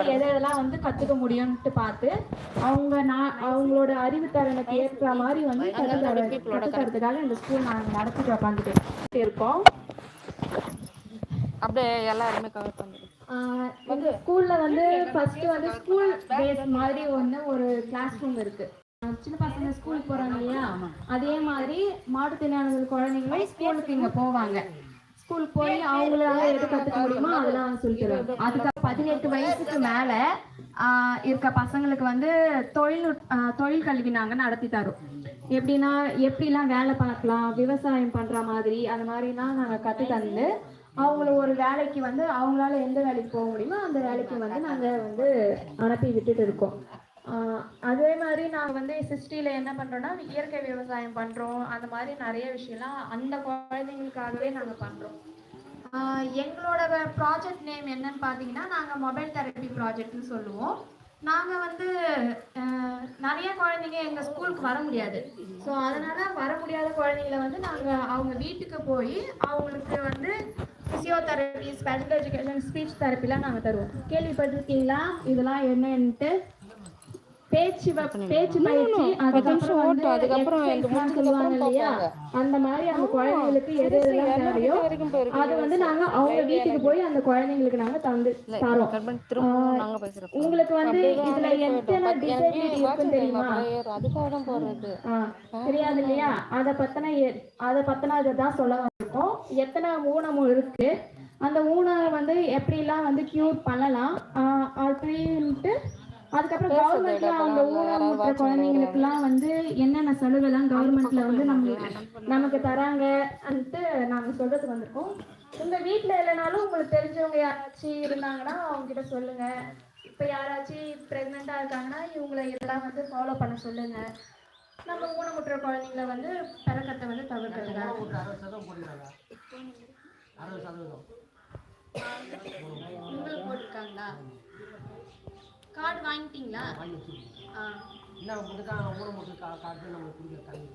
எதை எதெல்லாம் வந்து கத்துக்க முடியும்ட்டு பார்த்து அவங்க நான் அவங்களோட அறிவுத்திறனுக்கு ஏற்ற மாதிரி வந்து கற்றுத்தர கற்றுத்தரதுக்காக இந்த ஸ்கூல் நாங்கள் நடத்திட்டு உட்காந்துட்டு இருக்கோம். அப்படியே எல்லாருமே கவர் பண்ணுது ஆஹ் இந்த ஸ்கூல்ல வந்து ஃபர்ஸ்ட் வந்து ஸ்கூல் பேஸ் மாதிரி ஒன்று ஒரு கிளாஸ் ரூம் இருக்கு. ஆஹ் சின்ன பசங்க ஸ்கூலுக்கு போறாங்க இல்லையா? அதே மாதிரி மாற்றுத்திறனாளிகள் குழந்தைங்களும் ஸ்கூலுக்கு இங்க போவாங்க. ஸ்கூலுக்கு போய் அவங்களால எது கத்துக்க முடியுமோ அதெல்லாம் அவங்க சொல்லி தருவாங்க அதுக்கு பதினெட்டு வயசுக்கு மேல ஆஹ் இருக்க பசங்களுக்கு வந்து தொழில் தொழில் கல்வி நாங்க நடத்தி தரோம். எப்படின்னா எப்படிலாம் வேலை பார்க்கலாம் விவசாயம் பண்ற மாதிரி அந்த மாதிரிலாம் நாங்க கத்து தந்து அவங்கள ஒரு வேலைக்கு வந்து அவங்களால எந்த வேலைக்கு போக முடியுமோ அந்த வேலைக்கு வந்து நாங்க வந்து அனுப்பி விட்டுட்டு இருக்கோம். அதே மாதிரி நாங்கள் வந்து சிஸ்டியில் என்ன பண்ணுறோன்னா இயற்கை விவசாயம் பண்ணுறோம் அந்த மாதிரி நிறைய விஷயம்லாம் அந்த குழந்தைங்களுக்காகவே நாங்கள் பண்ணுறோம் எங்களோட ப்ராஜெக்ட் நேம் என்னன்னு பார்த்தீங்கன்னா நாங்கள் மொபைல் தெரப்பி ப்ராஜெக்ட்னு சொல்லுவோம். நாங்கள் வந்து நிறைய குழந்தைங்க எங்கள் ஸ்கூலுக்கு வர முடியாது. ஸோ அதனால் வர முடியாத குழந்தைங்கள வந்து நாங்கள் அவங்க வீட்டுக்கு போய் அவங்களுக்கு வந்து ஃபிசியோதெரப்பி ஸ்பெஷல் எஜுகேஷன் ஸ்பீச் தெரப்பிலாம் நாங்கள் தருவோம். கேள்விப்பட்டிருக்கீங்களா? இதெல்லாம் என்னன்ட்டு? பேச்சு பேச்சு பயிற்சி அதுக்கப்புறம் வந்து அதுக்கப்புறம் எல்லாம் சொல்லுவாங்க இல்லையா? அந்த மாதிரி அந்த குழந்தைங்களுக்கு எது தேவையோ போயிருக்கு அது வந்து நாங்க அவங்க வீட்டுக்கு போய் அந்த குழந்தைங்களுக்கு நாங்க தந்து தரோம். உங்களுக்கு வந்து இதுல எத்தனை டிசபிலிட்டி இருக்குன்னு தெரியுமா? தெரியாது இல்லையா? அத பத்தின அத பத்தின தான் சொல்ல வந்திருக்கோம். எத்தனை ஊனமும் இருக்கு. அந்த ஊனம் வந்து எப்படிலாம் வந்து கியூர் பண்ணலாம்? அப்படின்ட்டு அதுக்கப்புறம் கவர்மெண்ட்ல அந்த ஊனமுற்ற குழந்தைங்களுக்குலாம் வந்து என்னென்ன சலுகைலாம் கவர்மெண்ட்ல வந்து நமக்கு நமக்கு தராங்கன்ட்டு நாங்க சொல்றதுக்கு வந்திருக்கோம். உங்க வீட்ல இல்லைனாலும் உங்களுக்கு தெரிஞ்சவங்க யாராச்சும் இருந்தாங்கன்னா அவங்க கிட்ட சொல்லுங்க. இப்ப யாராச்சும் பிரெக்னெண்டா இருக்காங்கன்னா இவங்களை இதெல்லாம் வந்து ஃபாலோ பண்ண சொல்லுங்க. நம்ம ஊனமுற்ற குழந்தைங்கள வந்து பிறக்கத்தை வந்து தவிர்க்கிறதுக்காக உங்களுக்கு போட்டிருக்காங்களா? கார்டு வாங்கிட்டீங்களா ஆ என்ன உங்களுக்கு ஊரமுட்டு காட்டு நம்ம குடிக்கிற தண்ணி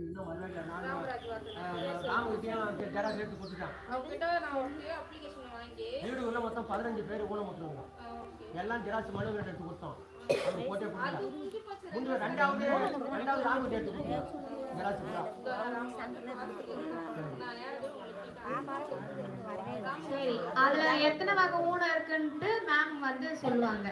இன்னும் வரவே இல்லை நான் ராமகிட்டையும் ஜெராக்ஸ் எடுத்து கொடுத்துட்டேன் வீடு உள்ள மொத்தம் பதினஞ்சு பேர் ஊனமுட்டுருங்க எல்லாம் ஜெராக்ஸ் மனு எடுத்து கொடுத்தோம் அவங்க போட்டே கொடுக்கல முன்பு ரெண்டாவது ரெண்டாவது ராமகிட்ட எடுத்து கொடுத்தோம் ஜெராக்ஸ் சரி அதுல எத்தனை வகை ஊனம் இருக்குன்ட்டு மேம் வந்து சொல்லுவாங்க.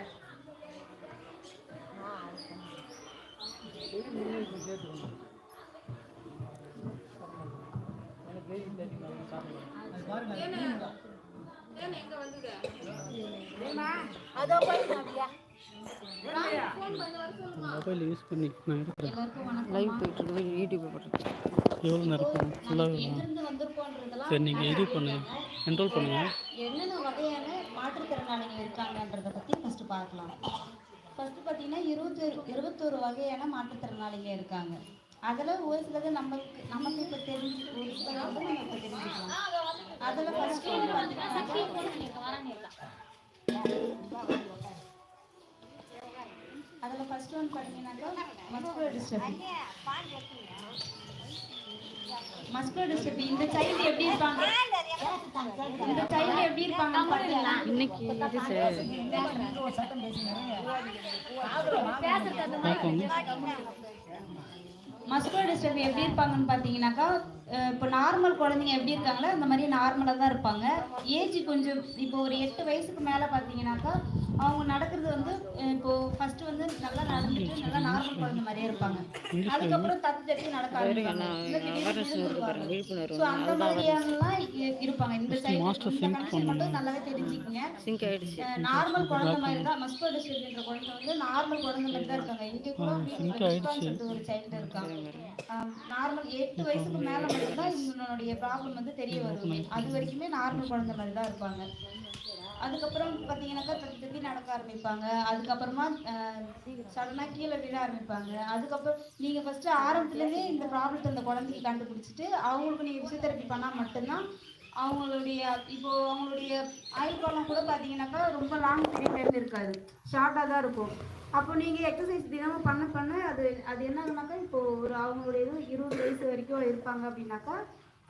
மொபைல் யூஸ் பண்ணி நான் வணக்கம் லைவ் போயிட்டு இருக்கு. யூடியூப்ல போட்டு எவ்வளோ நேரம் இருக்கும்? ஃபுல்லாக சரி நீங்கள் இது பண்ணுங்க. கண்ட்ரோல் பண்ணுங்கள் என்னென்ன வகையான மாற்றுத்திறனாளிகள் இருக்காங்கன்றதை பற்றி ஃபஸ்ட்டு பார்க்கலாம். ஃபஸ்ட்டு பார்த்தீங்கன்னா இருபத்தொரு இருபத்தொரு வகையான மாற்றுத்திறனாளிகள் இருக்காங்க. அதில் ஒரு சிலது நமக்கு நமக்கு இப்போ தெரிஞ்சு ஒரு சிலது வந்து நம்ம இப்போ தெரிஞ்சுக்கலாம். அதில் ஃபஸ்ட்டு வந்து பார்த்தீங்கன்னா அதில் ஃபஸ்ட்டு வந்து பார்த்தீங்கன்னாக்கா மஸ்குலர் டிஸ்டர்பி மஸ்குலர் டிஸ்டர்பி இந்த சைல்டு எப்படி இருப்பாங்க? இந்த சைல்டு எப்படி இருப்பாங்கன்னு பார்த்தீங்கன்னா இன்னைக்கு இது பார்ப்போம் மஸ்குலர் டிஸ்டர்பி எப்படி இருப்பாங்கன்னு பார்த்தீங்கன்னாக்கா இப்போ நார்மல் குழந்தைங்க எப்படி இருக்காங்களோ அந்த மாதிரி நார்மலாக தான் இருப்பாங்க. ஏஜ் கொஞ்சம் இப்போ ஒரு எட்டு வயசுக்கு மேலே பார்த்தீங்கன்னாக்கா அவங்க நடக்கிறது வந்து இப்போ ஃபர்ஸ்ட் வந்து நல்லா நடந்துட்டு நல்லா நார்மல் குழந்தை மாதிரியே இருப்பாங்க. அதுக்கப்புறம் தத்து தட்டி நடக்க ஆரம்பிப்பாங்க. ஸோ அந்த மாதிரியானலாம் இருப்பாங்க. இந்த சைடு மட்டும் நல்லாவே தெரிஞ்சுக்கங்க. நார்மல் குழந்தை மாதிரி தான் மஸ்குலர் டிஸ்டர்பின்ற குழந்தை வந்து நார்மல் குழந்தை மாதிரி தான் இருக்காங்க. இங்க கூட ஒரு சைல்டு இருக்காங்க நார்மல் எட்டு வயசுக்கு மேல தான் இவனுடைய ப்ராப்ளம் வந்து தெரிய வரும். அது வரைக்குமே நார்மல் குழந்தை மாதிரி தான் இருப்பாங்க. அதுக்கப்புறம் பார்த்தீங்கன்னாக்கா திருப்பி திருப்பி நடக்க ஆரம்பிப்பாங்க. அதுக்கப்புறமா சடனாக கீழே விழ ஆரம்பிப்பாங்க. அதுக்கப்புறம் நீங்கள் ஃபஸ்ட்டு ஆரம்பத்துலேருந்தே இந்த ப்ராப்ளத்தை அந்த குழந்தைக்கு கண்டுபிடிச்சிட்டு அவங்களுக்கு நீங்கள் ஃபிசியோதெரப்பி பண்ணால் மட்டும்தான் அவங்களுடைய இப்போ அவங்களுடைய ஆயுள் காலம் கூட பார்த்தீங்கன்னாக்கா ரொம்ப லாங் பீரியட்லேருந்து இருக்காது ஷார்ட்டாக தான் இருக்கும். அப்போ நீங்கள் எக்ஸசைஸ் தினமும் பண்ண பண்ண அது அது என்னதுனாக்கா இப்போ ஒரு அவங்களுடைய இது இருபது வயசு வரைக்கும் இருப்பாங்க அப்படின்னாக்கா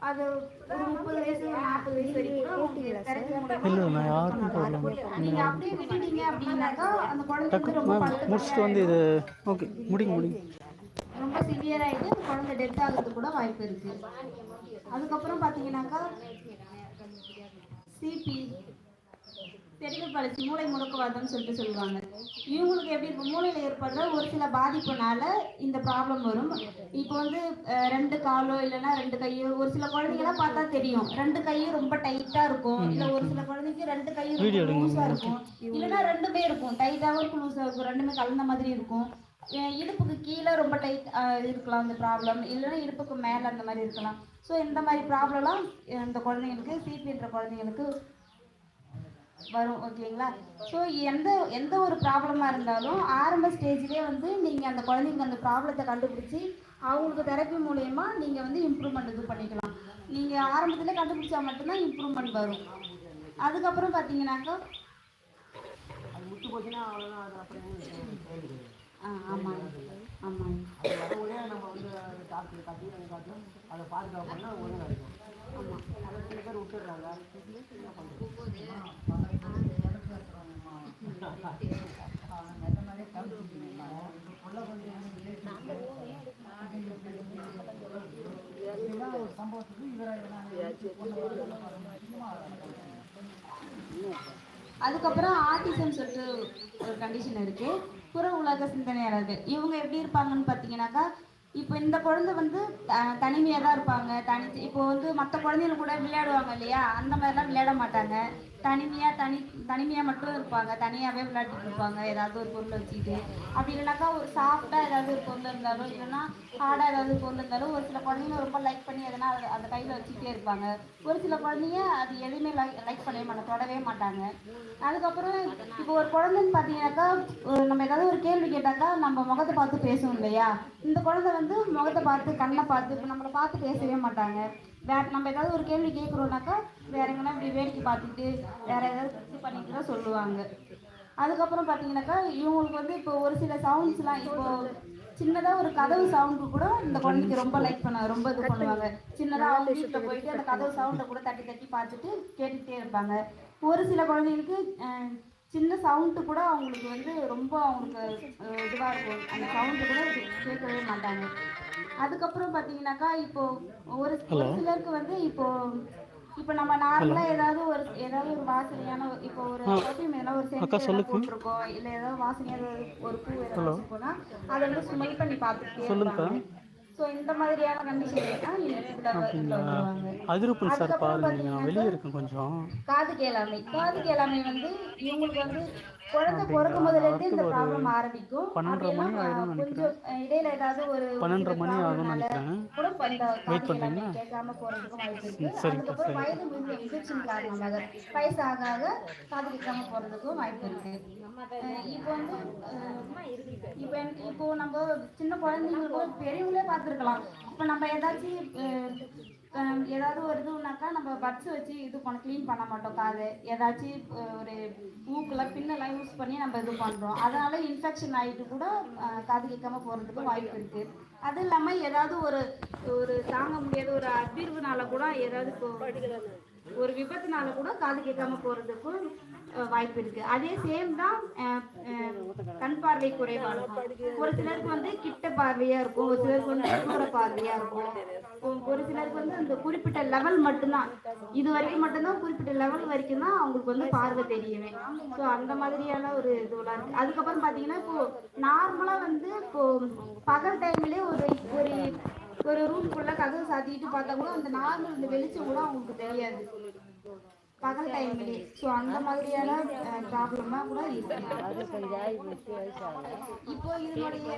அது ஒரு முப்பது வயசு நாற்பது வயசு வரைக்கும் therapy மூலமா இல்லை நான் யாருக்கும் ப்ராப்ளம் நீங்க அப்படியே விட்டுட்டீங்க அப்படின்னாக்கா அந்த குழந்தை ரொம்ப முடிச்சுட்டு வந்து இது ஓகே முடிங்க முடிங்க. ரொம்ப சிவியர் ஆயிட்டு அந்த குழந்தை டெத் ஆகிறதுக்கு கூட வாய்ப்பு இருக்கு. அதுக்கப்புறம் பாத்தீங்கன்னாக்கா சிபி பெரிகள் பழச்சி மூளை முடக்குவாதம்னு சொல்லிட்டு சொல்லுவாங்க. இவங்களுக்கு எப்படி இருக்கும் மூளையில் ஏற்படுற ஒரு சில பாதிப்புனால இந்த ப்ராப்ளம் வரும். இப்போ வந்து ரெண்டு காலோ இல்லைன்னா ரெண்டு கையோ ஒரு சில குழந்தைங்கலாம் பார்த்தா தெரியும். ரெண்டு கையும் ரொம்ப டைட்டா இருக்கும். இல்ல ஒரு சில குழந்தைக்கு ரெண்டு கையும் ரொம்ப எடுங்க. லூஸா இருக்கும். இல்லைன்னா ரெண்டுமே இருக்கும். டைட்டாகவும் இருக்கும் லூஸாக இருக்கும். ரெண்டுமே கலந்த மாதிரி இருக்கும். இடுப்புக்கு கீழே ரொம்ப டைட் இருக்கலாம் அந்த ப்ராப்ளம் இல்லைன்னா இடுப்புக்கு மேலே அந்த மாதிரி இருக்கலாம். ஸோ இந்த மாதிரி ப்ராப்ளம்லாம் இந்த குழந்தைங்களுக்கு சிபின்ற குழந்தைங்களுக்கு வரும் ஓகேங்களா ஸோ எந்த எந்த ஒரு ப்ராப்ளமாக இருந்தாலும் ஆரம்ப ஸ்டேஜ்லேயே வந்து நீங்கள் அந்த குழந்தைங்க அந்த ப்ராப்ளத்தை கண்டுபிடிச்சி அவங்களுக்கு தெரப்பி மூலயமா நீங்கள் வந்து இம்ப்ரூவ்மெண்ட் இது பண்ணிக்கலாம். நீங்கள் ஆரம்பத்தில் கண்டுபிடிச்சா மட்டும்தான் இம்ப்ரூவ்மெண்ட் வரும். அதுக்கப்புறம் பார்த்தீங்கன்னாக்கா ஆ ஆமாங்க ஆமாங்க அது வரவங்களே நம்ம வந்து டாக்டர் காட்டி அதை காட்டும் அதை பாதுகாப்பு பண்ணால் ஒழுங்காக இருக்கும் அதுக்கப்புறம் ஆர்டிசம் சொல்லிட்டு ஒரு கண்டிஷன் இருக்கு. புற உலக சிந்தனையாளர்கள். இவங்க எப்படி இருப்பாங்கன்னு பார்த்தீங்கன்னாக்கா இப்போ இந்த குழந்தை வந்து தனிமையாக தான் இருப்பாங்க. தனி இப்போ வந்து மற்ற குழந்தைங்க கூட விளையாடுவாங்க இல்லையா? அந்த மாதிரிலாம் விளையாட மாட்டாங்க. தனிமையாக தனி தனிமையாக மட்டும் இருப்பாங்க. தனியாகவே விளையாடிட்டு இருப்பாங்க. ஏதாவது ஒரு பொருளை வச்சுக்கிட்டு. அப்படி இல்லைனாக்கா ஒரு சாஃப்டாக ஏதாவது ஒரு பொருள் இருந்தாலும் இல்லைன்னா ஹார்டாக ஏதாவது ஒரு பொருள் இருந்தாலும் ஒரு சில குழந்தைங்க ரொம்ப லைக் பண்ணி எதனா அதை அந்த கையில் வச்சுக்கிட்டே இருப்பாங்க. ஒரு சில குழந்தைங்க அது எதுவுமே லைக் லைக் பண்ணவே மாட்டாங்க தொடவே மாட்டாங்க. அதுக்கப்புறம் இப்போ ஒரு குழந்தைன்னு பார்த்தீங்கன்னாக்கா நம்ம ஏதாவது ஒரு கேள்வி கேட்டாக்கா நம்ம முகத்தை பார்த்து பேசுவோம் இல்லையா? இந்த குழந்தை வந்து முகத்தை பார்த்து கண்ணை பார்த்து இப்போ நம்மளை பார்த்து பேசவே மாட்டாங்க. வேற நம்ம ஏதாவது ஒரு கேள்வி கேட்குறோம்னாக்கா வேற எங்கன்னா இப்படி வேடிக்கை பார்த்துட்டு வேற ஏதாவது இது பண்ணிட்டு தான் சொல்லுவாங்க. அதுக்கப்புறம் பார்த்தீங்கன்னாக்கா இவங்களுக்கு வந்து இப்போ ஒரு சில சவுண்ட்ஸ்லாம் இப்போ சின்னதாக ஒரு கதவு சவுண்டு கூட இந்த குழந்தைக்கு ரொம்ப லைக் பண்ண ரொம்ப இது பண்ணுவாங்க. சின்னதாக அவங்க வீட்டில் போயிட்டு அந்த கதவு சவுண்டை கூட தட்டி தட்டி பார்த்துட்டு கேட்டுக்கிட்டே இருப்பாங்க. ஒரு சில குழந்தைங்களுக்கு சின்ன சவுண்டு கூட அவங்களுக்கு வந்து ரொம்ப அவங்களுக்கு இதுவாக இருக்கும். அந்த சவுண்டு கூட கேட்கவே மாட்டாங்க. அதுக்கப்புறம் பார்த்தீங்கன்னாக்கா இப்போ ஒரு ஒரு சிலருக்கு வந்து இப்போ இப்போ நம்ம நார்மலா ஏதாவது ஒரு ஏதாவது ஒரு வாசனையான இப்போ ஒரு perfume எதனா ஒரு எதனா போட்டிருக்கோம் இல்ல ஏதாவது வாசனையான ஒரு பூ எதாவது வச்சிருக்கோம்னா அதை வந்து ஸ்மெல் பண்ணி பார்த்துட்டே இருப்பாங்க. ஸோ இந்த மாதிரியான கண்டிஷன் வருவாங்க. அதிருப்பன் சார் பாருங்க வெளியே இருக்கேன் கொஞ்சம். காது கேளாமை. காது கேளாமை வந்து இவங்களுக்கு வந்து குழந்தை பிறக்கும் முதல்ல இருந்து இந்த ப்ராப்ளம் ஆரம்பிக்கும். பன்னெண்டரை மணி கொஞ்சம் அஹ், இடையில ஏதாவது ஒரு பன்னெண்டரை மணி னால நினைக்கிறேன். காது கேளாமை கேட்காம போறதுக்கும் வாய்ப்பு இருக்கு. அதுக்கப்புறம் வயது முதிர்ந்த இன்ஃபெக்ஷன் காரணமாக வயசு ஆக ஆக காது கேட்காம போறதுக்கும் வாய்ப்பு இருக்கு. இப்போ வந்து இப்போ எனக்கு- இப்போ நம்ம சின்ன குழந்தைங்களுக்கும் பெரியவங்களே பார்த்துருக்கலாம். இப்போ நம்ம ஏதாச்சும் ஏதாவது ஒரு இதுனாக்கா நம்ம பட்ஸ் வச்சு இது பண்ண க்ளீன் பண்ண மாட்டோம். காது ஏதாச்சும் ஒரு மூக்கில் பின்னெல்லாம் யூஸ் பண்ணி நம்ம இது பண்ணுறோம் அதனால இன்ஃபெக்ஷன் ஆகிட்டு கூட காது கேட்காம போகிறதுக்கு வாய்ப்பு இருக்குது அது இல்லாமல் ஏதாவது ஒரு ஒரு தாங்க முடியாத ஒரு அதிர்வுனால கூட ஏதாவது ஒரு விபத்துனால கூட காது கேட்காம போகிறதுக்கும் வாய்ப்பு இருக்கு. அதே சேம் தான் கண் பார்வை குறைவா ஒரு சிலருக்கு வந்து கிட்ட பார்வையா இருக்கும் ஒரு சிலருக்கு வந்து தூர பார்வையா இருக்கும். ஒரு சிலருக்கு வந்து அந்த குறிப்பிட்ட லெவல் மட்டும்தான். இது வரைக்கும் மட்டும்தான் குறிப்பிட்ட லெவல் வரைக்கும் தான் அவங்களுக்கு வந்து பார்வை தெரியுமே. ஸோ அந்த மாதிரியான ஒரு இதுவெல்லாம் இருக்கு. அதுக்கப்புறம் பார்த்தீங்கன்னா இப்போ நார்மலா வந்து இப்போ பகல் டைம்லயே ஒரு ஒரு ஒரு ரூம்குள்ள கதவு சாத்திட்டு பார்த்தா கூட அந்த நார்மல் இந்த வெளிச்சம் கூட அவங்களுக்கு தெரியாது. பகல் டைம்லயே ஸோ அந்த மாதிரியான ப்ராப்ளமாக கூட இருக்கு. இப்போ இதனுடைய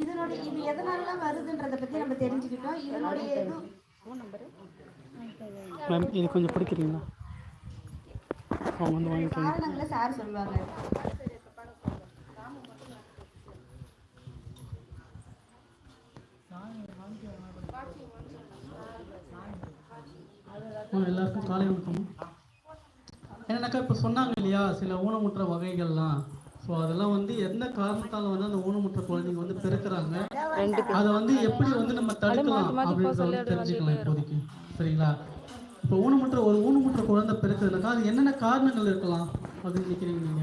இதனுடைய இது எதனால வருதுன்றத பத்தி நம்ம தெரிஞ்சுக்கிட்டோம். இதனுடைய இது மேம் இது கொஞ்சம் பிடிக்கிறீங்களா? அவங்க வந்து வாங்கிக்கோங்க காரணங்களை சார் சொல்லுவாங்க. ஆ, எல்லாருக்கும் காலை வணக்கம். என்னன்னாக்கா இப்போ சொன்னாங்க இல்லையா சில ஊனமுற்ற வகைகள்லாம். ஸோ அதெல்லாம் வந்து எந்த காரணத்தால் வந்து அந்த ஊனமுற்ற குழந்தைங்க வந்து பிறக்கிறாங்க அதை வந்து எப்படி வந்து நம்ம தடுக்கலாம் அப்படின்றத வந்து தெரிஞ்சுக்கலாம் இப்போதைக்கு. சரிங்களா? இப்போ ஊனமுற்ற ஒரு ஊனமுற்ற குழந்தை பிறக்குதுனாக்கா அது என்னென்ன காரணங்கள் இருக்கலாம் அப்படின்னு நினைக்கிறீங்க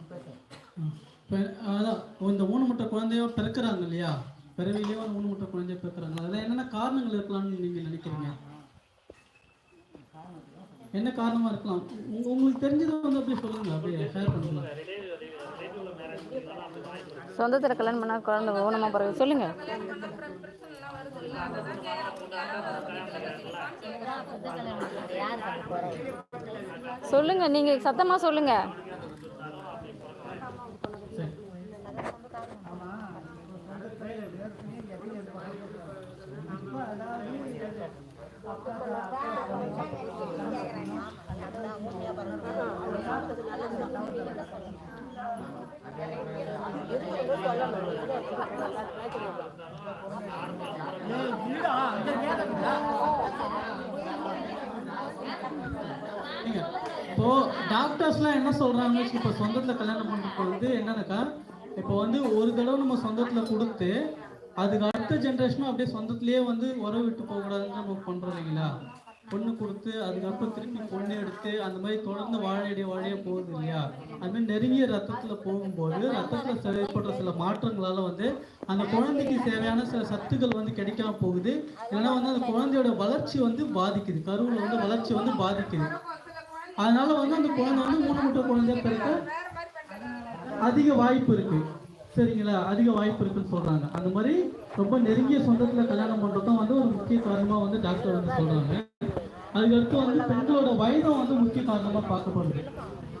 அதான் இந்த ஊனமுற்ற குழந்தையோ பிறக்கிறாங்க இல்லையா? பிறவிலேயே ஒரு ஊனமுற்ற குழந்தைய பிறக்கிறாங்க. அதில் என்னென்ன காரணங்கள் இருக்கலாம்னு நீங்கள் நினைக்கிறீங்க? என்ன காரணமா இருக்கலாம்? உங்களுக்கு தெரிஞ்சதை வந்து அப்படியே சொல்லுங்க அப்படியே ஷேர் பண்ணுங்க. சொந்தத்தில் கல்யாணம் பண்ணா குழந்தை ஊனமா பிறகு சொல்லுங்க. சொல்லுங்க நீங்க சத்தமா சொல்லுங்க. இப்போ டாக்டர்ஸ்லாம் என்ன சொல்றாங்க? இப்போ சொந்தத்தில் கல்யாணம் பண்ணுறது என்னன்னாக்கா இப்போ வந்து ஒரு தடவை நம்ம சொந்தத்துல கொடுத்து அதுக்கு அடுத்த ஜென்ரேஷனும் அப்படியே சொந்தத்திலேயே வந்து உறவு விட்டு போகக்கூடாதுன்னு நம்ம பண்றோம் இல்லைங்களா? பொண்ணு கொடுத்து அதுக்கப்புறம் திருப்பி பொண்ணு எடுத்து அந்த மாதிரி தொடர்ந்து வாழையடி வாழைய போகுது இல்லையா? அது மாதிரி நெருங்கிய ரத்தத்துல போகும்போது ரத்தத்துல ஏற்படுற சில மாற்றங்களால வந்து அந்த குழந்தைக்கு தேவையான சில சத்துக்கள் வந்து கிடைக்காம போகுது. இல்லைன்னா வந்து அந்த குழந்தையோட வளர்ச்சி வந்து பாதிக்குது. கருவில் வந்து வளர்ச்சி வந்து பாதிக்குது. அதனால வந்து அந்த குழந்தை வந்து ஊனமுற்ற குழந்தைய பிறக்க அதிக வாய்ப்பு இருக்கு. சரிங்களா? அதிக வாய்ப்பு இருக்குன்னு சொல்றாங்க. அந்த மாதிரி ரொம்ப நெருங்கிய சொந்தத்துல கல்யாணம் பண்றதும் வந்து ஒரு முக்கிய காரணமா வந்து டாக்டர் வந்து சொல்றாங்க. அதுக்கடுத்து வந்து பெண்களோட வயதும் வந்து முக்கிய காரணமா பார்க்கப்படுது.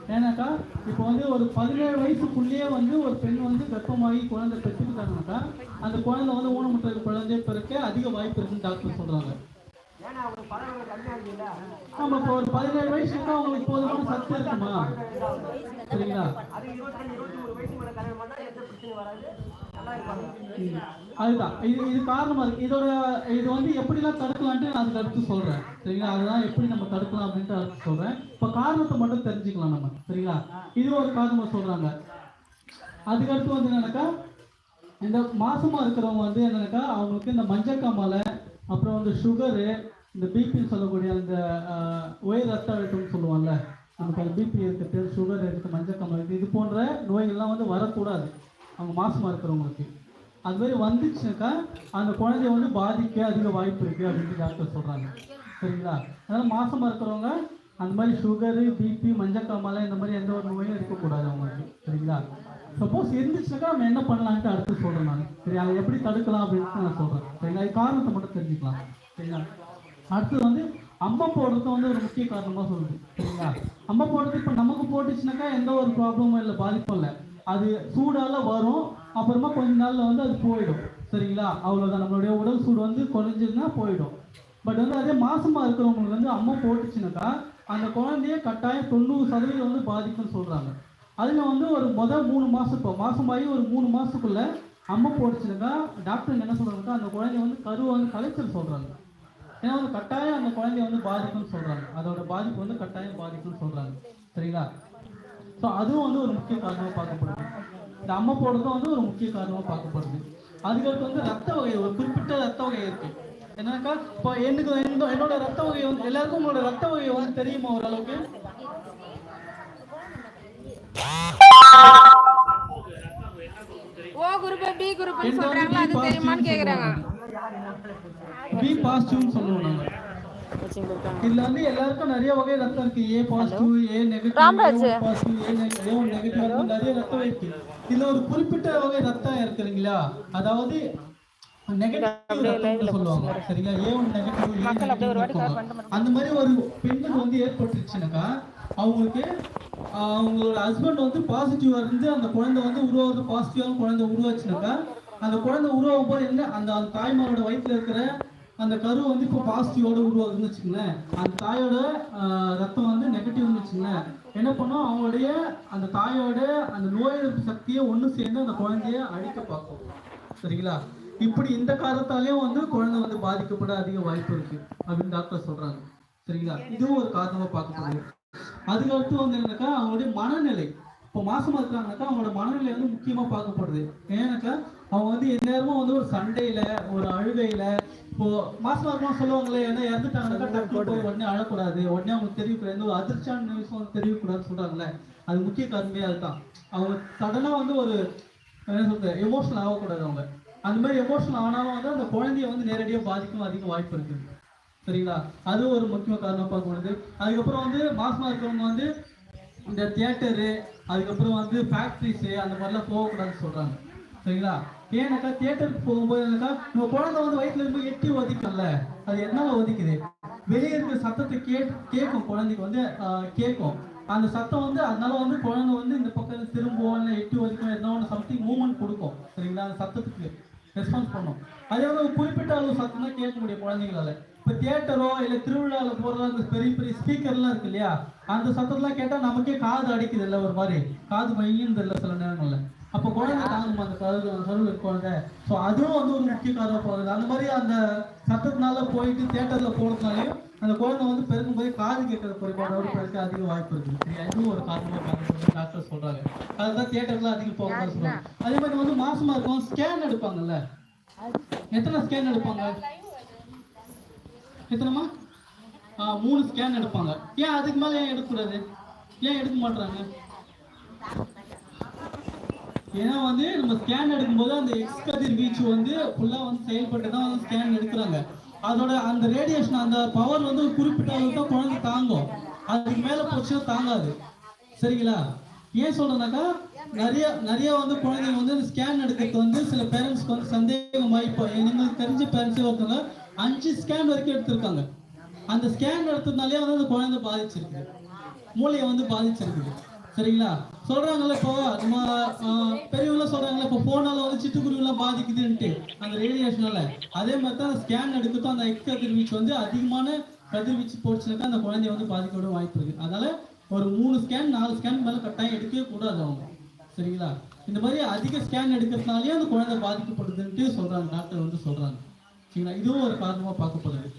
ஏன்னாக்கா இப்போ வந்து ஒரு பதினேழு வயசுக்குள்ளேயே வந்து ஒரு பெண் வந்து வெப்பமாகி குழந்தை பெற்றுக்கிட்டாங்கன்னாக்கா அந்த குழந்தை வந்து ஊனமுற்ற குழந்தைய பிறக்க அதிக வாய்ப்பு இருக்குன்னு டாக்டர் சொல்றாங்க. ஆமா இப்போ ஒரு பதினேழு வயசுக்கு அவங்களுக்கு போதுமான சத்து இருக்குமா? சரிங்களா? வயசு அதுதான். இது இது காரணமா இருக்கு இதோட இது வந்து எப்படிலாம் தடுக்கலான்ட்டு நான் அடுத்து சொல்றேன். சரிங்களா? அதுதான் எப்படி நம்ம தடுக்கலாம் அப்படின்ட்டு அடுத்து சொல்றேன். இப்போ காரணத்தை மட்டும் தெரிஞ்சுக்கலாம் நம்ம. சரிங்களா? இது ஒரு காரணமா சொல்றாங்க. அதுக்கு அடுத்து வந்து என்னன்னாக்கா இந்த மாசமா இருக்கிறவங்க வந்து என்னன்னாக்கா அவங்களுக்கு இந்த மஞ்சள் காமாலை அப்புறம் வந்து சுகரு இந்த பிபின்னு சொல்லக்கூடிய அந்த உயர் ரத்த அழுத்தம்னு சொல்லுவாங்கல்ல நமக்கு அது பிபி இருக்குது சுகர் இருக்குது மஞ்சள் இருக்குது இது போன்ற நோய்கள்லாம் வந்து வரக்கூடாது. அவங்க மாசமாக இருக்கிறவங்களுக்கு அது மாதிரி வந்துச்சுனாக்கா அந்த குழந்தைய வந்து பாதிக்க அதிக வாய்ப்பு இருக்குது அப்படின்ட்டு டாக்டர் சொல்கிறாங்க சரிங்களா? அதனால் மாசமாக இருக்கிறவங்க அந்த மாதிரி சுகரு பிபி மஞ்சள் காமாலை இந்த மாதிரி எந்த ஒரு நோயும் இருக்கக்கூடாது அவங்களுக்கு. சரிங்களா? சப்போஸ் இருந்துச்சுனாக்கா நம்ம என்ன பண்ணலான்ட்டு அடுத்து சொல்கிறேன் நான். சரி அதை எப்படி தடுக்கலாம் அப்படின்னு நான் சொல்கிறேன் சரிங்களா? அது காரணத்தை மட்டும் தெரிஞ்சுக்கலாம். சரிங்களா? அடுத்தது வந்து அம்மா போடுறது வந்து ஒரு முக்கிய காரணமாக சொல்லுது. சரிங்களா? அம்மா போடுறது இப்போ நமக்கு போட்டுச்சுனாக்கா எந்த ஒரு ப்ராப்ளமும் இல்லை பாதிப்பும் இல்லை. அது சூடால வரும். அப்புறமா கொஞ்ச நாளில் வந்து அது போயிடும். சரிங்களா? அவ்வளோதான் நம்மளுடைய உடல் சூடு வந்து குறைஞ்சதுன்னா போயிடும். பட் வந்து அதே மாசமா இருக்கிறவங்களுக்கு வந்து அம்மா போட்டுச்சுனாக்கா அந்த குழந்தைய கட்டாயம் தொண்ணூறு சதவீதம் வந்து பாதிக்கும்னு சொல்றாங்க. அதில் வந்து ஒரு மொதல் மூணு மாதம் இப்போ மாதமாகி ஒரு மூணு மாதத்துக்குள்ளே அம்மை போட்டுச்சுனாக்கா டாக்டர் என்ன சொல்கிறாங்க அந்த குழந்தைய வந்து கருவை வந்து கலைச்சல் சொல்கிறாங்க ஏன்னா வந்து கட்டாயம் அந்த குழந்தைய வந்து பாதிக்கும்னு சொல்கிறாங்க அதோட பாதிப்பு வந்து கட்டாயம் பாதிக்கும்னு சொல்கிறாங்க சரிங்களா? ஸோ அதுவும் வந்து ஒரு முக்கிய காரணமாக பார்க்கப்படுது. இந்த அம்மை போடுறதும் வந்து ஒரு முக்கிய காரணமாக பார்க்கப்படுது. அதுக்கடுத்து வந்து ரத்த வகை ஒரு குறிப்பிட்ட ரத்த வகை இருக்கு. என்னன்னாக்கா இப்போ எனக்கு என்னோட என்னோட ரத்த வகை வந்து எல்லாருக்கும் உங்களோட ரத்த வகை வந்து தெரியுமா ஓரளவுக்கு ஓ குரூப் பி வந்து சொல்றாங்களா? அது தெரியுமான்னு கேக்குறாங்க. பி பாசிட்டிவ்னு சொல்லுவோம் நாங்க. இதுல வந்து எல்லாருக்கும் நிறைய வகை ரத்தம் இருக்கு. A positive A negative. A positive A negative நிறைய ரத்தம் இருக்கு. இதுல ஒரு குறிப்பிட்ட வகை ரத்தம் இருக்குங்களா அதாவது நெகட்டிவ் சொல்லுவாங்க. சரிங்களா? ஏ ஒன் நெகட்டிவ் அந்த மாதிரி ஒரு பெண்ணுக்கு வந்து ஏற்பட்டுச்சுனாக்கா அவங்களுக்கு அவங்களோட ஹஸ்பண்ட் வந்து பாசிட்டிவாக இருந்து அந்த குழந்தை வந்து உருவாகிறது பாசிட்டிவாக குழந்தை உருவாச்சுனாக்கா அந்த குழந்தை உருவாகும் போது என்ன அந்த அந்த தாய்மாரோட வயிற்றில் இருக்கிற அந்த கரு வந்து இப்போ பாசிட்டிவோட உருவாகுதுன்னு வச்சுக்கோங்களேன். அந்த தாயோட ரத்தம் வந்து நெகட்டிவ்னு வச்சுக்கோங்களேன். என்ன பண்ணும்? அவங்களுடைய அந்த தாயோட அந்த நோய் எதிர்ப்பு சக்தியை ஒன்று சேர்ந்து அந்த குழந்தைய அழிக்க பார்க்கும். சரிங்களா? இப்படி இந்த காரணத்தாலேயும் வந்து குழந்தை வந்து பாதிக்கப்பட அதிக வாய்ப்பு இருக்கு அப்படின்னு டாக்டர் சொல்றாங்க. சரிங்களா? இதுவும் ஒரு காரணமா பார்க்கப்படுது. அதுக்கு அடுத்து வந்து என்னன்னாக்கா அவங்களுடைய மனநிலை. இப்போ மாசமா இருக்காங்கனாக்கா அவங்களோட மனநிலை வந்து முக்கியமா பார்க்கப்படுது. ஏன்னாக்கா அவங்க வந்து எந்நேரமும் வந்து ஒரு சண்டையில ஒரு அழுகையில இப்போ மாசமா இருக்கணும் சொல்லுவாங்களே ஏன்னா இறந்துட்டாங்கனாக்கா டக்குனு போய் உடனே அழக்கூடாது. உடனே அவங்களுக்கு தெரியக்கூடாது எந்த ஒரு அதிர்ச்சியான வந்து தெரியக்கூடாதுன்னு சொல்றாங்கல்ல. அது முக்கிய காரணமே அதுதான். அவங்க சடனா வந்து ஒரு என்ன சொல்றது எமோஷனல் ஆகக்கூடாது அவங்க. அந்த மாதிரி எமோஷனல் ஆனாலும் வந்து அந்த குழந்தைய வந்து நேரடியாக பாதிக்கும் அதிக வாய்ப்பு இருக்கு சரிங்களா? அது ஒரு முக்கிய காரணம் பார்க்கப்படுது அதுக்கப்புறம் வந்து மாசமா இருக்கிறவங்க வந்து இந்த தியேட்டரு அதுக்கப்புறம் வந்து ஃபேக்ட்ரிஸு அந்த மாதிரிலாம் போகக்கூடாதுன்னு சொல்கிறாங்க சரிங்களா? ஏன்னாக்கா தியேட்டருக்கு போகும்போது என்னக்கா நம்ம குழந்தை வந்து வயிற்றுல இருந்து எட்டி ஒதிக்கும்ல. அது என்னால ஒதிக்குது? வெளியே இருக்கிற சத்தத்தை கேட் கேட்கும். குழந்தைக்கு வந்து கேட்கும். அந்த சத்தம் வந்து அதனால வந்து குழந்தை வந்து இந்த பக்கம் திரும்பும் இல்லை எட்டி ஒதிக்கும் எதனா ஒன்று சம்திங் மூவ்மெண்ட் கொடுக்கும். சரிங்களா? அந்த சத்தத்துக்கு ரெஸ்பான்ஸ் பண்ணும். அதே வந்து ஒரு குறிப்பிட்ட அளவு சத்தம் தான் கேட்க முடியும் குழந்தைங்களால இப்போ தியேட்டரோ இல்லை திருவிழாவில் போடுற அந்த பெரிய பெரிய ஸ்பீக்கர்லாம் இருக்கு இல்லையா? அந்த சத்தத்தெல்லாம் கேட்டால் நமக்கே காது அடிக்குது இல்லை ஒரு மாதிரி. காது மையின்னு தெரியல சில நேரங்கள்ல. அப்போ குழந்தை தாங்குமா அந்த கருது அந்த குழந்தை. ஸோ அதுவும் வந்து ஒரு முக்கிய காரணம் போகுது. அந்த மாதிரி அந்த சத்தத்தினால போயிட்டு தியேட்டரில் போகிறதுனாலையும் அந்த குழந்தை வந்து பெருக்கும் போது காது கேட்கற குறைபாடோட பிறக்க அதிக வாய்ப்பு இருக்குது. சரியா இதுவும் ஒரு காரணமாக டாக்டர் சொல்கிறாங்க அதுதான் தியேட்டர்லாம் அதிகம் போகக்கூடாது சொல்றாங்க. அதே மாதிரி வந்து மாசமாக இருக்கும் ஸ்கேன் எடுப்பாங்கல்ல? எத்தனை ஸ்கேன் எடுப்பாங்க? எத்தனைமா ஆ மூணு ஸ்கேன் எடுப்பாங்க. ஏன் அதுக்கு மேலே ஏன் எடுக்கக்கூடாது? ஏன் எடுக்க மாட்றாங்க? ஏன்னா வந்து நம்ம ஸ்கேன் எடுக்கும்போது அந்த எக்ஸ் கதிர்வீச்சு வந்து ஃபுல்லாக வந்து செயல்பட்டு தான் வந்து ஸ்கேன் எடுக்கிறாங்க. அதோட அந்த ரேடியேஷன் அந்த பவர் வந்து ஒரு குறிப்பிட்ட அளவுக்கு தான் குழந்தை தாங்கும். அதுக்கு மேலே போச்சுன்னா தாங்காது. சரிங்களா? ஏன் சொல்றேன்னாக்கா நிறைய நிறைய வந்து குழந்தைங்க வந்து அந்த ஸ்கேன் எடுக்கிறது வந்து சில பேரண்ட்ஸ்க்கு வந்து சந்தேகமாக இப்போ எங்களுக்கு தெரிஞ்ச பேரண்ட்ஸே ஒருத்தவங்க அஞ்சு ஸ்கேன் வரைக்கும் எடுத்திருக்காங்க. அந்த ஸ்கேன் எடுத்ததுனாலே வந்து அந்த குழந்தை பாதிச்சிருக்கு மூளையை வந்து பாதிச்சிருக்குது. சரிங்களா? சொல்றாங்கல்ல இப்போ நம்ம ஆஹ், பெரியவங்க சொல்றாங்கல்ல இப்போ போனால வந்து சிட்டுக்குருவிலாம் பாதிக்குதுன்ட்டு. அந்த ரேடியேஷனால அதே மாதிரி தான் ஸ்கேன் எடுக்கிறதும் அந்த எக்ஸ் கதிர்வீச்சு வந்து அதிகமான கதிர்வீச்சு போச்சுனாக்கா அந்த குழந்தைய வந்து பாதிக்க வாய்ப்பு இருக்கு. அதனால ஒரு மூணு ஸ்கேன் நாலு ஸ்கேன் மேல கட்டாயம் எடுக்கவே கூடாது அவங்க. சரிங்களா? இந்த மாதிரி அதிக ஸ்கேன் எடுக்கிறதுனாலே அந்த குழந்தை பாதிக்கப்படுதுன்ட்டு சொல்றாங்க டாக்டர் வந்து சொல்றாங்க. சரிங்களா இதுவும் ஒரு காரணமா பார்க்கப்படுது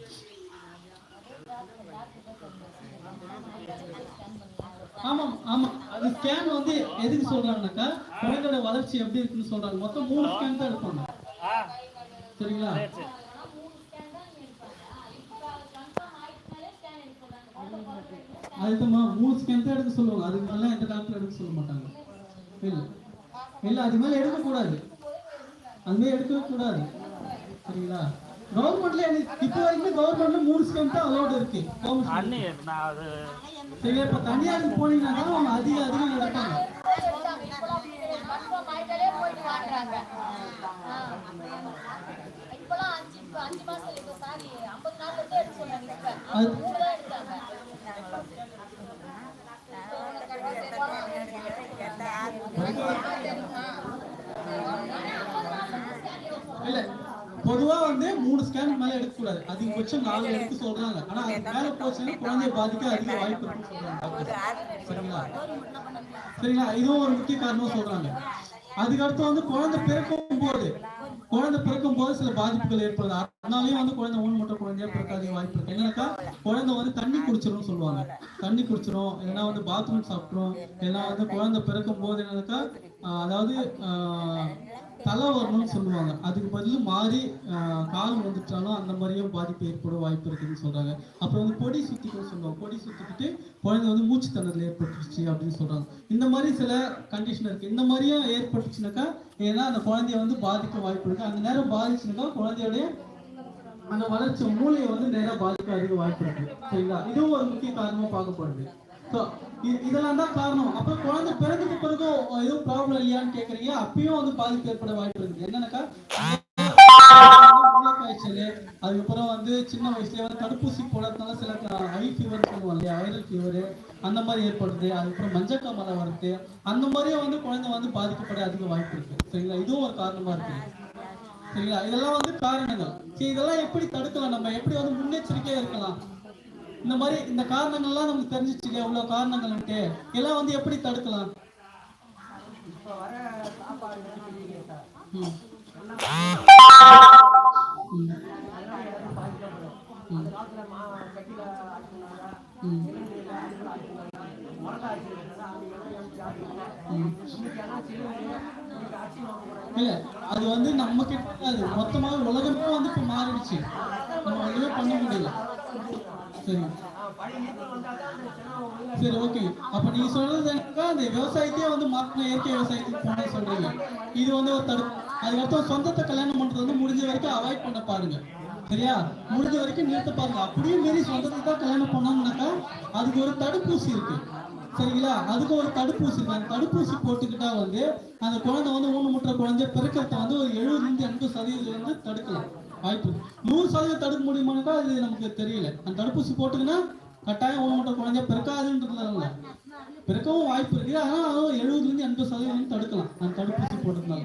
ஆமாம் ஆமாம் அது ஸ்கேன் வந்து எதுக்கு சொல்றாங்கனாக்கா குழந்தையோட வளர்ச்சி எப்படி இருக்குன்னு சொல்றாங்க. மொத்தம் மூணு ஸ்கேன் தான் எடுப்பாங்க. சரிங்களா? அதுக்குமா மூணு ஸ்கேன் தான் எடுக்க சொல்லுவாங்க. அதுக்கு மேல எந்த டாக்டர் எடுக்க சொல்ல மாட்டாங்க. இல்ல. இல்ல அது மேல எடுக்க கூடாது அது மாதிரி எடுக்கவே கூடாது. சரிங்களா? கவர்மெண்ட்ல இப்போ வரைக்கும் கவர்மெண்ட்ல மூணு ஸ்கேன் தான் அலோட் இருக்கு. சரி இப்ப தனியாருக்கு போனீங்கன்னா அவங்க அதிக அதிகம் எடுத்தாங்க இல்ல பொதுவா வந்து மூணு ஸ்கேன் மேல எடுக்க கூடாது அதிகபட்சம் நாலு எடுக்க சொல்றாங்க. ஆனா அதுக்கு மேல போச்சுன்னா குழந்தைய பாதிக்க அதிக வாய்ப்பு இருக்குன்னு சொல்றாங்க. சரிங்களா? சரிங்களா? இதுவும் ஒரு முக்கிய காரணம் சொல்றாங்க. அதுக்கு அடுத்து வந்து குழந்தை பிறக்கும் போது குழந்தை பிறக்கும் போது சில பாதிப்புகள் ஏற்படுது. அதனாலயும் வந்து குழந்தை ஊனமுற்ற குழந்தையா பிறக்க அதிக வாய்ப்பு இருக்கு. என்னன்னாக்கா குழந்தை வந்து தண்ணி குடிச்சிரும்னு சொல்லுவாங்க. தண்ணி குடிச்சிரும். இல்லைன்னா வந்து பாத்ரூம் சாப்பிட்ரும் இல்லைன்னா வந்து குழந்தை பிறக்கும் போது என்னன்னாக்கா அதாவது தலை வரணும்னு சொல்லுவாங்க. அதுக்கு பதில் மாறி ஆஹ் கால் வந்துட்டாலும் அந்த மாதிரியும் பாதிப்பு ஏற்பட வாய்ப்பு இருக்குதுன்னு சொல்றாங்க. அப்புறம் வந்து கொடி சுத்திக்கும் சொல்லுவாங்க. கொடி சுத்திக்கிட்டு குழந்தை வந்து மூச்சு திணறல் ஏற்பட்டுருச்சு அப்படின்னு சொல்றாங்க. இந்த மாதிரி சில கண்டிஷன் இருக்கு. இந்த மாதிரியும் ஏற்பட்டுச்சுனாக்கா ஏன்னா அந்த குழந்தைய வந்து பாதிக்க வாய்ப்பு இருக்கு. அந்த நேரம் பாதிச்சுனாக்கா குழந்தையோடைய அந்த வளர்ச்சி மூளையை வந்து நேராக பாதிக்க அதிக வாய்ப்பு இருக்கு. சரிங்களா? இதுவும் ஒரு முக்கிய காரணமா பார்க்கப்படுது. இதெல்லாம் தான் காரணம். அப்புறம் குழந்தை பிறந்ததுக்கு பிறகு எதுவும் ப்ராப்ளம் இல்லையான்னு கேட்குறீங்க அப்பயும் வந்து பாதிப்பு ஏற்பட வாய்ப்பு இருக்குது என்னன்னாக்கா? காய்ச்சல் அதுக்கப்புறம் வந்து சின்ன வயசுல வந்து தடுப்பூசி போடாதனால சில ஐ ஃபீவர் சொல்லுவோம் இல்லையா? வைரல் ஃபீவர் அந்த மாதிரி ஏற்படுது. அதுக்கப்புறம் மஞ்சக்காமலை வருது அந்த மாதிரியே வந்து குழந்தை வந்து பாதிக்கப்பட அதிக வாய்ப்பு இருக்கு. சரிங்களா? இதுவும் ஒரு காரணமா இருக்கு. சரிங்களா? இதெல்லாம் வந்து காரணங்கள். சரி இதெல்லாம் எப்படி தடுக்கலாம் நம்ம? எப்படி வந்து முன்னெச்சரிக்கையா இருக்கலாம்? இந்த மாதிரி இந்த காரணங்கள்லாம் நமக்கு தெரிஞ்சிச்சுங்க எவ்வளவு காரணங்கள்ட்டு இதெல்லாம் வந்து எப்படி தடுக்கலாம்? இல்ல அது வந்து நம்ம கிட்ட மொத்தமாக உலகமே வந்து இப்போ மாறிடுச்சு. நம்ம ஒன்றுமே பண்ண முடியல. சரி. சரி ஓகே அப்ப நீங்க சொல்றது என்னக்கா அந்த விவசாயத்தையே வந்து மாற்றின இயற்கை விவசாயத்துக்கு போன சொல்றீங்க. இது வந்து ஒரு தடுப்பு அதுக்கப்புறம் சொந்தத்தை கல்யாணம் பண்றது வந்து முடிஞ்ச வரைக்கும் அவாய்ட் பண்ண பாருங்க. சரியா? முடிஞ்ச வரைக்கும் நிறுத்த பாருங்க. அப்படியே மீறி சொந்தத்தை தான் கல்யாணம் பண்ணோம்னாக்கா அதுக்கு ஒரு தடுப்பூசி இருக்கு. சரிங்களா? அதுக்கு ஒரு தடுப்பூசி அந்த தடுப்பூசி போட்டுக்கிட்டா வந்து அந்த குழந்தை வந்து ஊனமுற்ற குழந்தை பிறக்கிறத வந்து ஒரு எழுபதுலேருந்து எண்பது சதவீதம் வந்து தடுக்கலாம். வாய்ப்பு நூறு சதவீதம் தடுக்க முடியுமானுக்கா அது நமக்கு தெரியல. அந்த தடுப்பூசி போட்டுக்கினா கட்டாயம் ஊனமுற்ற குழந்தைய பிறக்காதுன்றதுனால. பிறக்கவும் வாய்ப்பு இருக்கு ஆனால் அதுவும் எழுபதுலேருந்து எண்பது சதவீதம் தடுக்கலாம். அந்த தடுப்பூசி போட்டதுனால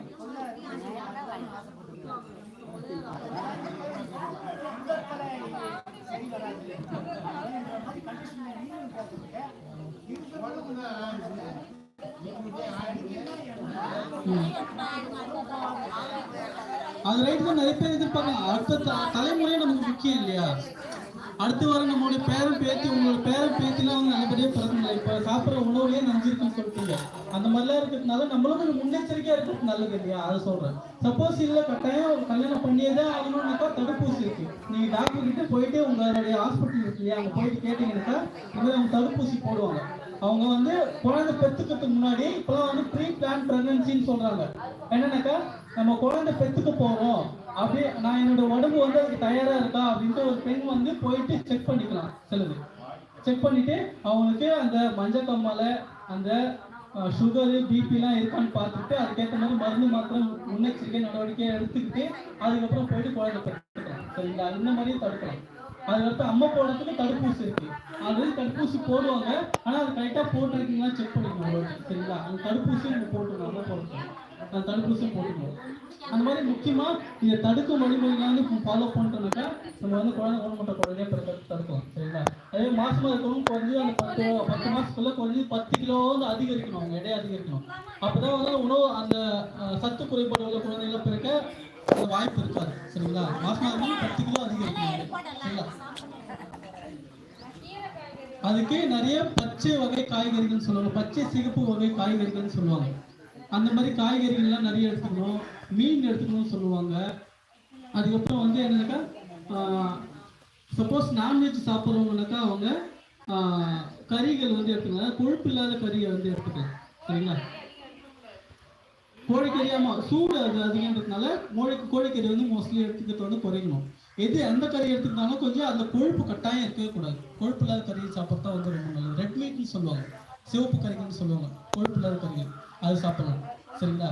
அது ரைட் தான் நிறைய பேர் எதிர்பார்க்கலாம். அடுத்த த- தலைமுறையே நமக்கு முக்கியம் இல்லையா? அடுத்து வர நம்மளுடைய பேரன் பேத்தி உங்களோட பேரன் பேத்திலாம் வந்து நல்லபடியா பிறக்கணும் இப்ப சாப்பிட்ற உணவுலயே நஞ்சிருக்குன்னு சொல்லிட்டீங்க. அந்த மாதிரிலாம் இருக்கிறதுனால நம்மளும் கொஞ்சம் முன்னெச்சரிக்கையா இருக்கிறது நல்லது இல்லையா? அதை சொல்றேன். சப்போஸ் இல்ல கட்டாயம் கல்யாணம் பண்ணியதே ஆகணும்னாக்கா தடுப்பூசி இருக்கு. நீங்க டாக்டர் கிட்ட போயிட்டு உங்களுடைய ஹாஸ்பிட்டல் இருக்கு இல்லையா? அங்க போயிட்டு கேட்டீங்கன்னாக்கா இந்த அவங்க தடுப்பூசி போடுவாங்க. அவங்க வந்து குழந்தை பெத்துக்கிறதுக்கு முன்னாடி இப்பெல்லாம் வந்து ப்ரீ அப்படின்னு சொல்றாங்க. என்னன்னாக்கா நம்ம குழந்தை பெத்துக்க போறோம். அப்படி நான் என்னோட உடம்பு வந்து அதுக்கு தயாரா இருக்கா அப்படின்ட்டு ஒரு பெண் வந்து போயிட்டு செக் பண்ணிக்கலாம். சிலது செக் பண்ணிட்டு அவங்களுக்கு அந்த மஞ்சள் கம்மால அந்த சுகரு பிபிலாம் இருக்கான்னு பார்த்துட்டு அதுக்கேற்ற மாதிரி மருந்து மாத்திரம் முன்னெச்சரிக்கை நடவடிக்கை எடுத்துக்கிட்டு அதுக்கப்புறம் போயிட்டு குழந்தை பெற்றுக்கலாம். சரிங்களா இந்த மாதிரி தடுக்கலாம். அதுக்கடுத்து அம்மா போடுறதுக்கு தடுப்பூசி இருக்கு. ஆல்ரெடி தடுப்பூசி போடுவாங்க. ஆனா அது கரெக்டா போட்டிருக்கீங்களா செக் பண்ணிக்கணும் சரிங்களா? அந்த தடுப்பூசி நீங்க போட்டுருங்க அம்மா போடுறது அந்த தடுப்பூசியும் போட்டுக்கணும் அந்த மாதிரி முக்கியமா இதை தடுக்கும் வழிமுறைகளை வந்து ஃபாலோ பண்ணிட்டோம்னாக்கா நம்ம வந்து குழந்தை ஊனமுற்ற குழந்தைய பிறக்கிறது தடுக்கலாம். சரிங்களா? அதே மாசமா இருக்கணும் குறைஞ்சு அந்த பத்து பத்து மாசத்துக்குள்ள குறைஞ்சு பத்து கிலோ வந்து அதிகரிக்கணும். அவங்க எடையை அதிகரிக்கணும். அப்பதான் வந்து உணவு அந்த சத்து குறைபாடு உள்ள குழந்தைகளை பிறக்க வாய்ப்பு இருக்காது சரிங்களா? மாசமா பத்து கிலோ அதிகரிக்கணும் சரிங்களா? அதுக்கு நிறைய பச்சை வகை காய்கறிகள் சொல்லுவாங்க. பச்சை சிகப்பு வகை காய்கறிகள் சொல்லுவாங்க. அந்த மாதிரி காய்கறிகள்லாம் நிறைய எடுத்துக்கணும். மீன் எடுத்துக்கணும்னு சொல்லுவாங்க. அதுக்கப்புறம் வந்து என்னன்னாக்கா சப்போஸ் நான்வெஜ் சாப்பிட்றவங்கனாக்கா அவங்க கறிகள் வந்து எடுத்துக்கலாம். கொழுப்பு இல்லாத கறியை வந்து எடுத்துக்கலாம். சரிங்களா? கோழிக்கறி சூடு அது அதிகன்றதுனால கோழி கோழிக்கறி வந்து மோஸ்ட்லி எடுத்துக்கிட்டு வந்து குறைக்கணும் எது எந்த கறி எடுத்துக்கிட்டாலும் கொஞ்சம் அந்த கொழுப்பு கட்டாயம் இருக்கவே கூடாது. கொழுப்பு இல்லாத கறியை சாப்பிட்டா வந்து ரொம்ப நல்லது. ரெட் மீட்னு சொல்லுவாங்க. சிவப்பு கறிகள்னு சொல்லுவாங்க. கொழுப்பு இல்லாத கறிகள் அது சாப்பிடலாம். சரிங்களா?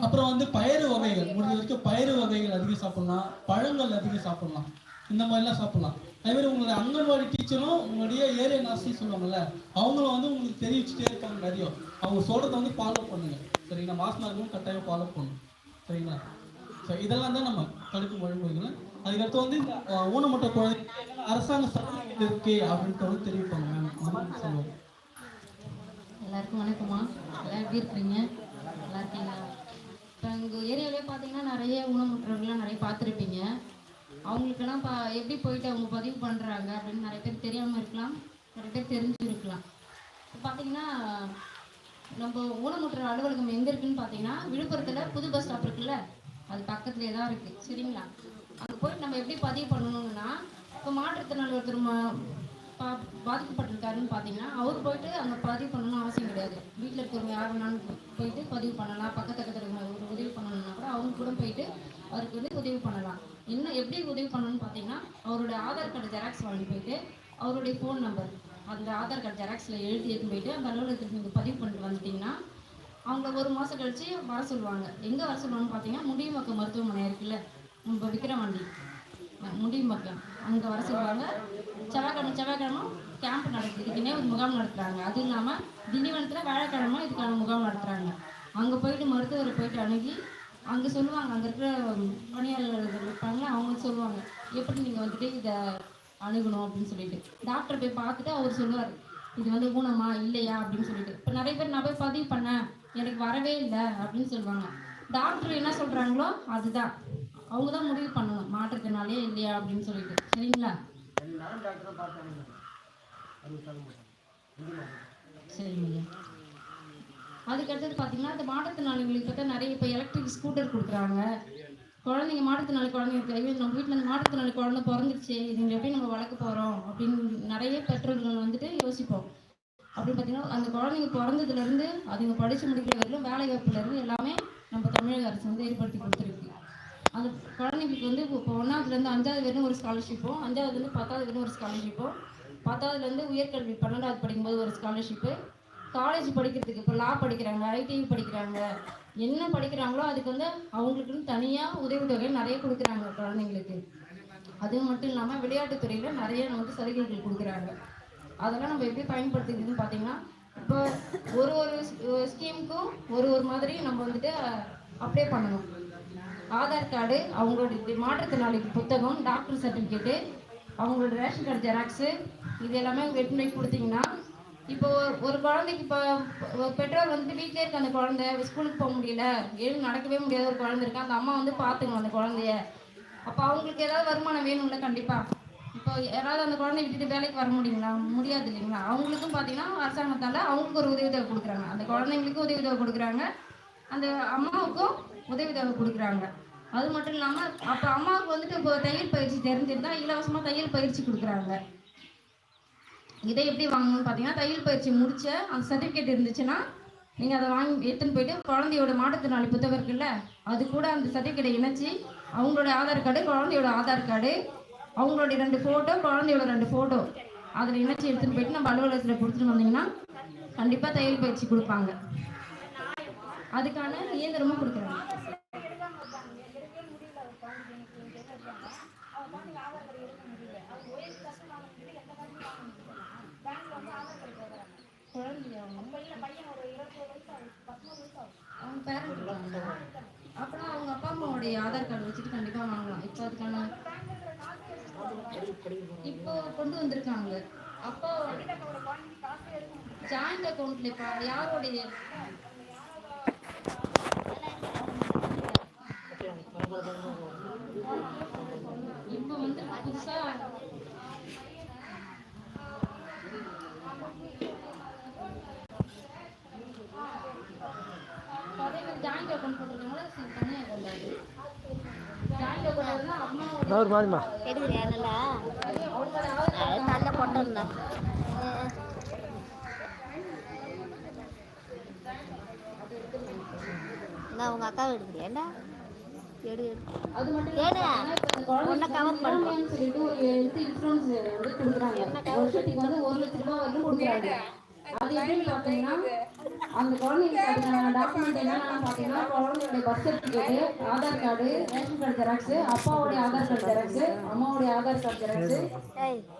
அப்புறம் வந்து பயறு வகைகள். முடிஞ்ச வரைக்கும் பயறு வகைகள் அதிகம் சாப்பிடலாம். பழங்கள் அதிகம் சாப்பிடலாம். இந்த மாதிரிலாம் சாப்பிடலாம். அதே மாதிரி உங்களுடைய அங்கன்வாடி டீச்சரும் உங்களுடைய ஏரியா நாசி சொல்லுவாங்கல்ல அவங்களும் வந்து உங்களுக்கு தெரிவிச்சுட்டே இருக்காங்க நிறைய. அவங்க சொல்றதை வந்து ஃபாலோ பண்ணுங்க. சரிங்களா? மாசமா கட்டாயம் ஃபாலோ பண்ணணும். சரிங்களா? சரி இதெல்லாம் தான் நம்ம தடுக்கும் வழிமுறைகள். அதுக்கடுத்து வந்து இந்த ஊனமுட்ட ஊனமுற்ற குழந்தை அரசாங்க சட்டம் இருக்கு அப்படின்ட்டு வந்து தெரிவிப்பாங்க மேம். சொல்லுவோம் எல்லாருக்கும் வணக்கம்மா. எல்லாம் எப்படி இருக்கிறீங்க? நல்லா இருக்கீங்களா? இப்போ எங்கள் ஏரியாவிலே பார்த்தீங்கன்னா நிறைய ஊனமுற்றவர்கள்லாம் நிறைய பார்த்துருப்பீங்க. அவங்களுக்கெல்லாம் பா எப்படி போயிட்டு அவங்க பதிவு பண்ணுறாங்க அப்படின்னு நிறைய பேர் தெரியாமல் இருக்கலாம். நிறைய பேர் தெரிஞ்சு இருக்கலாம் இப்போ பார்த்தீங்கன்னா நம்ம ஊனமுற்ற அலுவலகம் எங்கே இருக்குன்னு பார்த்தீங்கன்னா விழுப்புரத்தில் புது பஸ் ஸ்டாப் இருக்குல்ல? அது பக்கத்துலேயே தான் இருக்குது சரிங்களா? அங்கே போயிட்டு நம்ம எப்படி பதிவு பண்ணணும்னா இப்போ மாற்றுத்திறனாளி ஒருத்தர் பா பாதிக்கப்பட்டிருக்காருன்னு பார்த்தீங்கன்னா அவர் போயிட்டு அங்கே பதிவு பண்ணணும்னு அவசியம் கிடையாது. வீட்டில் இருக்கிறவங்க யார் வேணாலும் போயிட்டு பதிவு பண்ணலாம். பக்கத்து பக்கத்தில் இருக்கிறவங்க ஒரு உதவி பண்ணணும்னா கூட அவங்க கூட போயிட்டு அவருக்கு வந்து உதவி பண்ணலாம். இன்னும் எப்படி உதவி பண்ணணும்னு பார்த்தீங்கன்னா அவருடைய ஆதார் கார்டு ஜெராக்ஸ் வாங்கி போயிட்டு அவருடைய ஃபோன் நம்பர் அந்த ஆதார் கார்டு ஜெராக்ஸில் எழுதி எடுத்து போயிட்டு அந்த அலுவலகத்துக்கு நீங்கள் பதிவு பண்ணுவாங்க அப்படின்னா அவங்க ஒரு மாதம் கழித்து வர சொல்லுவாங்க. எங்கே வர சொல்லுவாங்கன்னு பார்த்தீங்கன்னா முடிவுமக்க மருத்துவமனை இருக்குல்ல? நம்ம விக்கிரவாண்டி. முடியும் பக்கம் அங்கே வர சொல்லுவாங்க. செவ்வாய்க்கிழமை செவ்வாய்க்கிழமை கேம்ப் நடக்குது இதுக்குன்னே ஒரு முகாம் நடத்துகிறாங்க அதுவும் இல்லாமல் திண்டிவனத்தில் வேலைக்கிழமை இதுக்கான முகாம் நடத்துகிறாங்க அங்கே போயிட்டு மருத்துவரை போயிட்டு அணுகி அங்கே சொல்லுவாங்க. அங்கே இருக்கிற பணியாளர்கள் இருப்பாங்களே அவங்க சொல்லுவாங்க. எப்படி நீங்கள் வந்துட்டு இதை அணுகணும் அப்படின்னு சொல்லிட்டு. டாக்டர் போய் பார்த்துட்டு அவர் சொல்லுவார். இது வந்து ஊனமா இல்லையா அப்படின்னு சொல்லிட்டு. இப்போ நிறைய பேர் நான் போய் பதிவு பண்ணேன். எனக்கு வரவே இல்லை அப்படின்னு சொல்லுவாங்க. டாக்டர் என்ன சொல்கிறாங்களோ அதுதான். அவங்க தான் முடிவு பண்ணணும். மாற்றுத்திறனாலே இல்லையா அப்படின்னு சொல்லிட்டு. சரிங்களா? சரிங்க ஐயா. அதுக்கு அடுத்தது பார்த்தீங்கன்னா இந்த மாற்றுத்திறனாளிகளுக்கு பார்த்தா நிறைய இப்போ எலக்ட்ரிக் ஸ்கூட்டர் கொடுக்குறாங்க. குழந்தைங்க மாற்றுத்திறனாளி குழந்தைங்க இருக்கு. ஐயோ நம்ம வீட்டில் அந்த மாற்றுத்திறனாளி குழந்தை பிறந்துருச்சு. இதுங்களை எப்படி நம்ம வளர்க்க போகிறோம் அப்படின்னு நிறைய பெற்றோர்கள் வந்துட்டு யோசிப்போம். அப்படின்னு பார்த்தீங்கன்னா அந்த குழந்தைங்க பிறந்ததுலேருந்து அதுங்க படித்து முடிக்கிற வரையிலும் வேலை வாய்ப்புலேருந்து எல்லாமே நம்ம தமிழக அரசு வந்து ஏற்படுத்தி கொடுத்துருக்கு. அந்த குழந்தைங்களுக்கு வந்து இப்போ ஒன்றாவதுலேருந்து அஞ்சாவது வரையும் ஒரு ஸ்காலர்ஷிப்பும் அஞ்சாவதுலேருந்து பத்தாவது வரையும் ஒரு ஸ்காலர்ஷிப்பும் பத்தாவதுலேருந்து உயர்கல்வி பன்னெண்டாவது படிக்கும்போது ஒரு ஸ்காலர்ஷிப்பு காலேஜ் படிக்கிறதுக்கு இப்போ லா படிக்கிறாங்க ஐடிஐ படிக்கிறாங்க. என்ன படிக்கிறாங்களோ அதுக்கு வந்து அவங்களுக்குன்னு தனியாக உதவித்தொகை நிறைய கொடுக்குறாங்க குழந்தைங்களுக்கு. அது மட்டும் இல்லாமல் விளையாட்டுத்துறையில் நிறைய வந்து சலுகைகள் கொடுக்குறாங்க. அதெல்லாம் நம்ம எப்படி பயன்படுத்திக்கிறதுன்னு பார்த்தீங்கன்னா இப்போ ஒரு ஒரு ஸ்கீமுக்கும் ஒரு ஒரு மாதிரி நம்ம வந்துட்டு அப்ளை பண்ணணும். ஆதார் கார்டு அவங்களுடைய மாற்றுத்திறனாளிக்கு புத்தகம் டாக்டர் சர்டிஃபிகேட்டு அவங்களோட ரேஷன் கார்டு ஜெராக்ஸு இது எல்லாமே எடுத்துன்னு கொடுத்தீங்கன்னா இப்போ ஒரு- குழந்தைக்கு இப்போ பெற்றோர் வந்துட்டு வீட்டிலே இருக்க அந்த குழந்தை ஸ்கூலுக்கு போக முடியல எழுந்து நடக்கவே முடியாத ஒரு குழந்தை இருக்கு. அந்த அம்மா வந்து பார்த்துக்கணும் அந்த குழந்தைய. அப்போ அவங்களுக்கு ஏதாவது வருமானம் வேணும்ல கண்டிப்பாக இப்போ யாராவது அந்த குழந்தைய விட்டுட்டு வேலைக்கு வர முடியுங்களா? முடியாது இல்லைங்களா? அவங்களுக்கும் பார்த்தீங்கன்னா அரசாங்கத்தால் அவங்களுக்கு ஒரு உதவித்தொகை கொடுக்குறாங்க. அந்த குழந்தைங்களுக்கும் உதவித்தொகை கொடுக்குறாங்க. அந்த அம்மாவுக்கும் உதவித்தொகை கொடுக்குறாங்க. அது மட்டும் இல்லாமல் அப்போ அம்மாவுக்கு வந்துட்டு இப்போ தையல் பயிற்சி தெரிஞ்சிருந்தா இலவசமாக தையல் பயிற்சி கொடுக்குறாங்க. இதை எப்படி வாங்கணும்னு பார்த்தீங்கன்னா தையல் பயிற்சி முடிச்ச அந்த சர்டிஃபிகேட் இருந்துச்சுன்னா நீங்கள் அதை வாங்கி எடுத்துன்னு போயிட்டு குழந்தையோட மாற்றுத்திறனாளி புத்தகம் இருக்குல்ல அது கூட அந்த சர்டிஃபிகேட்டை இணைச்சி அவங்களோட ஆதார் கார்டு குழந்தையோட ஆதார் கார்டு அவங்களுடைய ரெண்டு ஃபோட்டோ குழந்தையோட ரெண்டு ஃபோட்டோ அதில் இணைச்சி எடுத்துன்னு போயிட்டு நம்ம அலுவலகத்தில் கொடுத்துட்டு வந்தீங்கன்னா கண்டிப்பாக தையல் பயிற்சி கொடுப்பாங்க. அதுக்கான இயந்திரமும் கொடுக்குறாங்க. குழந்தையா? அவங்க பேரண்ட் இருக்காங்க அப்புறம் அவங்க அப்பா அம்மாவுடைய ஆதார் கார்டு வச்சுட்டு கண்டிப்பாக வாங்கலாம். இப்போ அதுக்கான இப்போ கொண்டு வந்திருக்காங்க அப்போ ஜாயிண்ட் அக்கௌண்ட்ல இப்போ யாருடைய? இப்போ வந்து புதுசா தனியாக அக்கௌண்ட் அம்மாவோட ஒரு மாதிரிமா நல்ல கொட்டிருந்தேன் நான் உங்க அக்காவை எடுக்கிறியாண்டா எடு எடு. அது மட்டும் ஏடா உன்னை cover பண்றோம். இளமைன்னு சொல்லிட்டு ஒரு ஹெல்த் இன்சூரன்ஸ் வந்து கொடுக்குறாங்க. வருஷத்துக்கு வந்து ஒரு லட்ச ரூபாய் வரைக்கும் கொடுக்குறாங்க. அது எப்படின்னு பார்த்தீங்கன்னா அந்த அதுக்கான டாக்குமெண்ட் என்னென்னு பார்த்தீங்கன்னா குழந்தையோட birth certificate Aadhaar card ration card xerox அப்பாவுடைய ஆதார் கார்டு ஜெராக்ஸ் அம்மாவுடைய ஆதார் கார்டு ஜெராக்ஸ்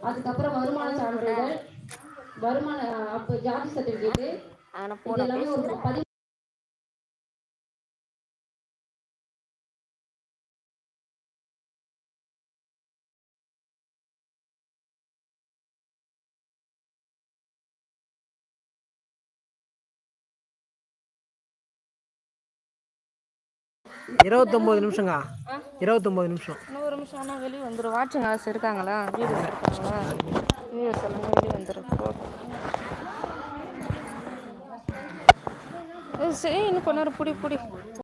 அதுக்கப்புறம் வருமான சான்றிதழ் வருமான அப்போ ஜாதி சர்டிஃபிகேட் எல்லாமே ஒரு பதிவு இருபத்தொம்போது நிமிஷங்க. இருபத்தொம்போது நிமிஷம். இன்னொரு நிமிஷம் ஆனால் வெளியே வந்துடும் வாட்சிங் ஹவர்ஸ் இருக்காங்களா? வீடு இருக்காங்களா வியூவர்ஸ் எல்லாமே வெளியே வந்துடும் சரி இன்னும் கொஞ்ச நேரம் பிடி பிடி.